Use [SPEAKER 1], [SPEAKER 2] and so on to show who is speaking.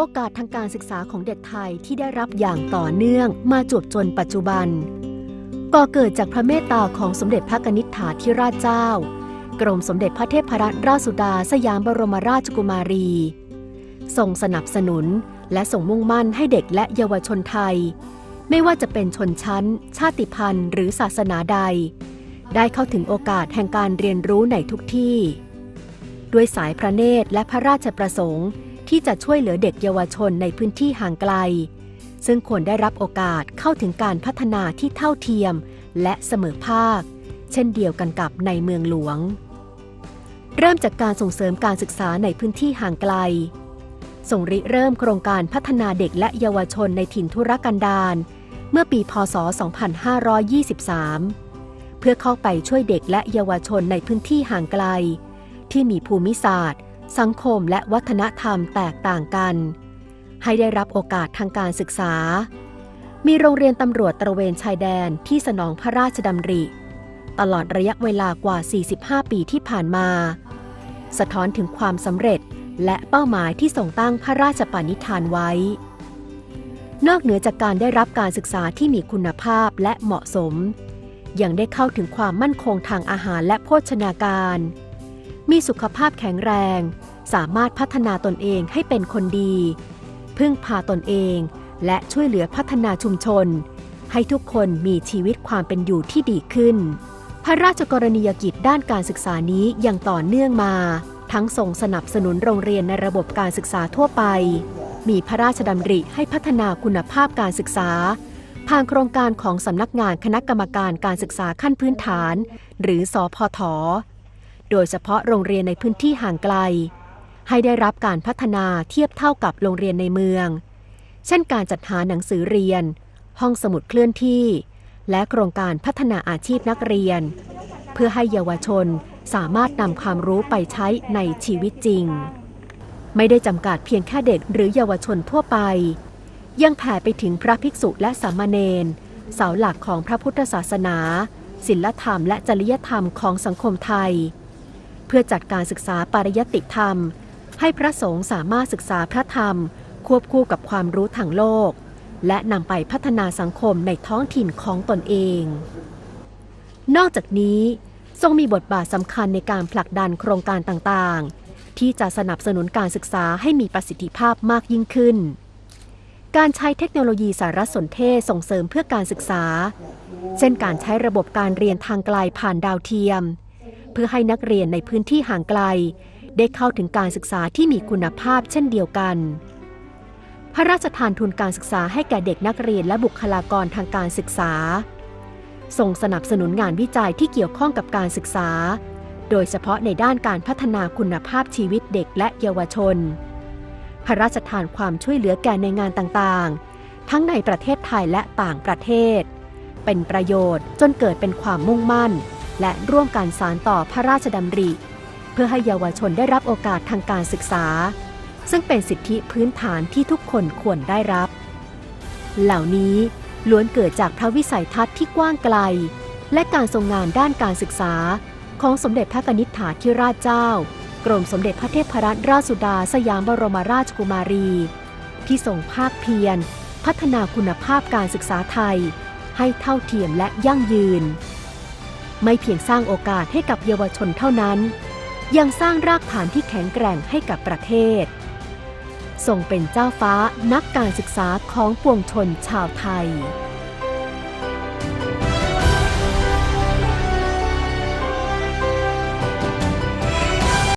[SPEAKER 1] โอกาสทางการศึกษาของเด็กไทยที่ได้รับอย่างต่อเนื่องมาจวบจนปัจจุบัน ก่อเกิดจากพระเมตตาของสมเด็จพระกนิษฐาธิราชเจ้า กรมสมเด็จพระเทพรัตนราชสุดาสยามบรมราชกุมารีทรงสนับสนุนและส่งมุ่งมั่นให้เด็กและเยาวชนไทย ไม่ว่าจะเป็นชนชั้น ชาติพันธุ์ หรือศาสนาใด ได้เข้าถึงโอกาสแห่งการเรียนรู้ในทุกที่ ด้วยสายพระเนตรและพระราชประสงค์ ที่จะช่วยเหลือเด็กเยาวชนในพื้นที่ห่างไกล ซึ่งควรได้รับโอกาสเข้าถึงการพัฒนาที่เท่าเทียมและเสมอภาค เช่นเดียวกันกับในเมืองหลวง เริ่มจากการส่งเสริมการศึกษาในพื้นที่ห่างไกลส่งริเริ่มโครงการพัฒนาเด็กและเยาวชนในถิ่นทุรกันดารเมื่อปีพศ 2523 เพื่อเข้าไปช่วยเด็กและเยาวชนในพื้นที่ห่างไกล ที่มีภูมิศาสตร์ สังคมและวัฒนธรรมแตกต่างกัน ให้ได้รับโอกาสทางการศึกษา มีโรงเรียนตำรวจตระเวนชายแดนที่สนองพระราชดำริ ตลอดระยะเวลากว่า 45 ปีที่ผ่านมา สะท้อนถึงความสำเร็จและเป้าหมายที่ส่งตั้งพระราชปณิธานไว้ นอกเหนือจากการได้รับการศึกษาที่มีคุณภาพและเหมาะสม ยังได้เข้าถึงความมั่นคงทางอาหารและโภชนาการ มีสุขภาพแข็งแรง สามารถพัฒนาตนเองให้เป็นคนดี พึ่งพาตนเอง และช่วยเหลือพัฒนาชุมชน ให้ทุกคนมีชีวิตความเป็นอยู่ที่ดีขึ้น พระราชกรณียกิจด้านการศึกษานี้ยังต่อเนื่องมา ทั้งส่งสนับสนุนโรงเรียนในระบบการศึกษาทั่วไป มีพระราชดำริให้พัฒนาคุณภาพการศึกษาผ่านโครงการของสำนักงานคณะกรรมการการศึกษาขั้นพื้นฐาน หรือสอพท โดยเฉพาะโรงเรียนในพื้นที่ห่างไกล ให้ได้รับการพัฒนาเทียบเท่ากับโรงเรียนในเมือง เช่นการจัดหาหนังสือเรียน ห้องสมุดเคลื่อนที่ และโครงการพัฒนาอาชีพนักเรียน เพื่อให้เยาวชนสามารถนำความรู้ไปใช้ในชีวิตจริง ไม่ได้จำกัดเพียงแค่เด็กหรือเยาวชนทั่วไป ยังแผ่ไปถึงพระภิกษุและสามเณรเสาหลักของพระพุทธศาสนา ศิลธรรมและจริยธรรมของสังคมไทย เพื่อจัดการศึกษาปริยติธรรม ให้พระสงฆ์สามารถศึกษาพระธรรม ควบคู่กับความรู้ทางโลก และนำไปพัฒนาสังคมในท้องถิ่นของตนเอง นอกจากนี้ทรงมีบทบาทสำคัญในการผลักดันโครงการต่างๆ ที่จะสนับสนุนการศึกษาให้มีประสิทธิภาพมากยิ่งขึ้น การใช้เทคโนโลยีสารสนเทศส่งเสริมเพื่อการศึกษา เช่นการใช้ระบบการเรียนทางไกลผ่านดาวเทียม พื่อให้นักเรียนในพื้นที่ห่างไกล ได้เข้าถึงการศึกษาที่มีคุณภาพเช่นเดียวกัน พระราชทานทุนการศึกษาให้แก่เด็กนักเรียนและบุคลากรทางการศึกษา ส่งสนับสนุนงานวิจัยที่เกี่ยวข้องกับการศึกษา โดยเฉพาะในด้านการพัฒนาคุณภาพชีวิตเด็กและเยาวชน พระราชทานความช่วยเหลือแก่ในงานต่างๆ ทั้งในประเทศไทยและต่างประเทศ เป็นประโยชน์จนเกิดเป็นความมุ่งมั่น และร่วมกันสารต่อพระราชดำริ เพื่อให้เยาวชนได้รับโอกาสทางการศึกษา ซึ่งเป็นสิทธิพื้นฐานที่ทุกคนควรได้รับ เหล่านี้ล้วนเกิดจากพระวิสัยทัศน์ที่กว้างไกล และการทรงงานด้านการศึกษา ของสมเด็จพระนิษฐาธิราชเจ้า กรมสมเด็จพระเทพรัตนราชสุดาสยามบรมราชกุมารี ที่ทรงภาคเพียรพัฒนาคุณภาพการศึกษาไทย ให้เท่าเทียมและยั่งยืน ไม่เพียงสร้างโอกาสให้กับเยาวชนเท่านั้น ยังสร้างรากฐานที่แข็งแกร่งให้กับประเทศทรงเป็นเจ้าฟ้านักการศึกษาของปวงชนชาวไทย